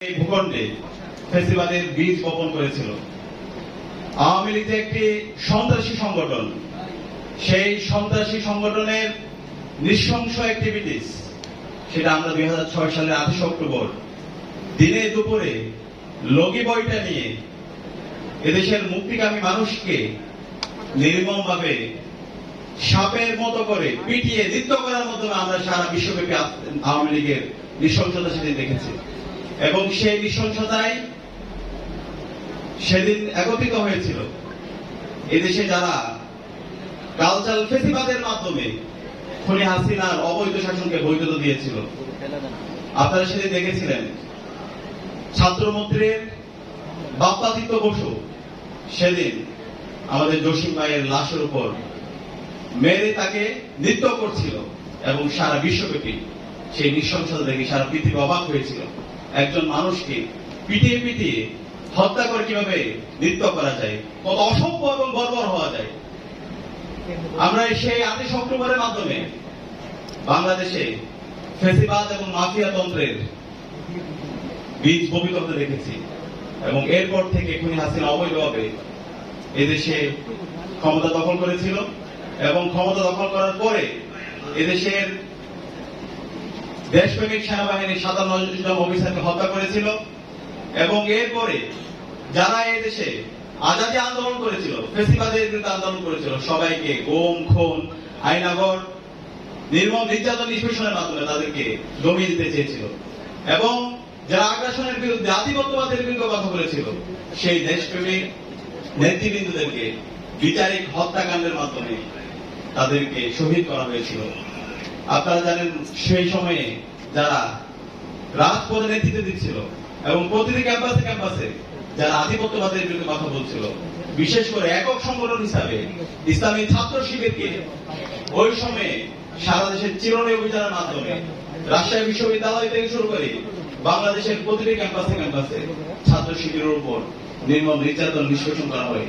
এই ভূখণ্ডে ফেসিবাদের বীজ বপন করেছিল। আওয়ামী লীগ একটি সন্ত্রাসী সংগঠন। সেই সন্ত্রাসী সংগঠনের নৃশংস অ্যাক্টিভিটিস সেটা আমরা দুই সালের আঠাশে অক্টোবর, দিনে দুপুরে লগি বইটা নিয়ে এদেশের মুক্তিকামী মানুষকে নির্মমভাবে সাপের মতো করে পিটিয়ে নৃত্য করার আমরা সারা বিশ্বব্যাপী আওয়ামী লীগের নৃশংসতা দেখেছি। এবং সেই নৃশংসতায় সেদিন একত্রিত হয়েছিল। এদেশে যারা কালচারাল ফেসিবাদের মাধ্যমে খনি হাসিনার অবৈধ শাসনকে বৈধতা দিয়েছিল, আপনারা সেদিন দেখেছিলেন, ছাত্রমন্ত্রীর বাপ্পাদিত্য বসু সেদিন আমাদের জসিম ভাইয়ের লাশের উপর মেরে তাকে নৃত্য করছিল এবং সারা বিশ্বব্যাপী সেই নৃশংসতা দেখে সারা পৃথিবী অবাক হয়েছিল। একজন মানুষকে পিটিয়ে পিটিয়ে হত্যা করে কীভাবে নৃত্য করা যায়? কত অসভ্য এবং বর্বর হওয়া যায়। আমরা সেই আদেশ অক্টোবরের মাধ্যমে বাংলাদেশে ফেসিবাদ এবং মাফিয়া তন্ত্রের বীজ হতে দেখেছি এবং এরপর থেকে খুনি হাসিনা অবৈধভাবে এদেশে ক্ষমতা দখল করেছিল এবং ক্ষমতা দখল করার পরে এদেশের দেশপ্রেমিক সেনাবাহিনীর সাতান্ন জন অফিসারকে হত্যা করেছিল এবং এরপরে যারা এই দেশে আজাদি আন্দোলন করেছিল, ফেসিবাদের বিরুদ্ধে আন্দোলন করেছিল, সবাইকে গোম, খুন, আইনাগর, নির্মম নির্যাতন নিষ্পেষণের মাধ্যমে তাদেরকে দমিয়ে দিতে চেয়েছিল। এবং যারা আগ্রাসনের বিরুদ্ধে আধিপত্যবাদের বিরুদ্ধে কথা বলেছিল, সেই দেশপ্রেমিক নেতৃবৃন্দদেরকে বিচারিক হত্যাকাণ্ডের মাধ্যমে তাদেরকে শহীদ করা হয়েছিল। আপনারা জানেন সেই সময়ে যারা রাজপথে নেতৃত্ব দিচ্ছিল এবং প্রতিটি ক্যাম্পাসে ক্যাম্পাসে যারা আধিপত্যবাদের বিরুদ্ধে কথা বলছিল বিশেষ করে একক সংগঠন হিসাবে ইসলামী ছাত্র শিবিরকে, ওই সময়ে সারা দেশের চিরনি অভিযানের মাধ্যমে রাজশাহী বিশ্ববিদ্যালয় থেকে শুরু করে বাংলাদেশের প্রতিটি ক্যাম্পাসে ক্যাম্পাসে ছাত্র শিবিরের উপর নির্মম নির্যাতন নিষ্পেষণ করা হয়।